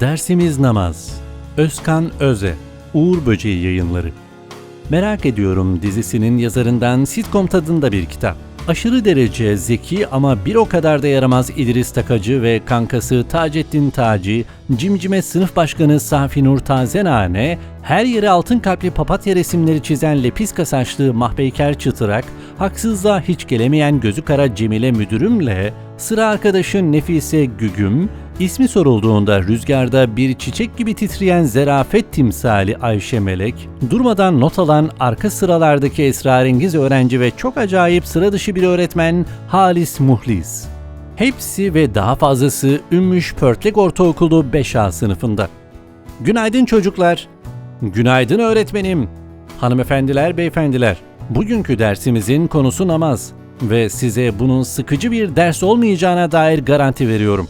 Dersimiz namaz. Özkan Öze, Uğur Böceği yayınları. Merak ediyorum dizisinin yazarından sitcom tadında bir kitap. Aşırı derece zeki ama bir o kadar da yaramaz İdris Takacı ve kankası Taceddin Taci, Cimcime sınıf başkanı Safi Nur Tazenane, her yere altın kalpli papatya resimleri çizen lepiska saçlı Mahpeyker Çıtırak, haksızlığa hiç gelemeyen gözü kara Cemile müdürümle, sıra arkadaşı Nefise Gügüm, İsmi sorulduğunda rüzgarda bir çiçek gibi titreyen zerafet timsali Ayşe Melek, durmadan not alan arka sıralardaki esrarengiz öğrenci ve çok acayip sıra dışı bir öğretmen Halis Muhlis. Hepsi ve daha fazlası Ümmüş Pörtlek Ortaokulu 5A sınıfında. Günaydın çocuklar. Günaydın öğretmenim. Hanımefendiler, beyefendiler. Bugünkü dersimizin konusu namaz ve size bunun sıkıcı bir ders olmayacağına dair garanti veriyorum.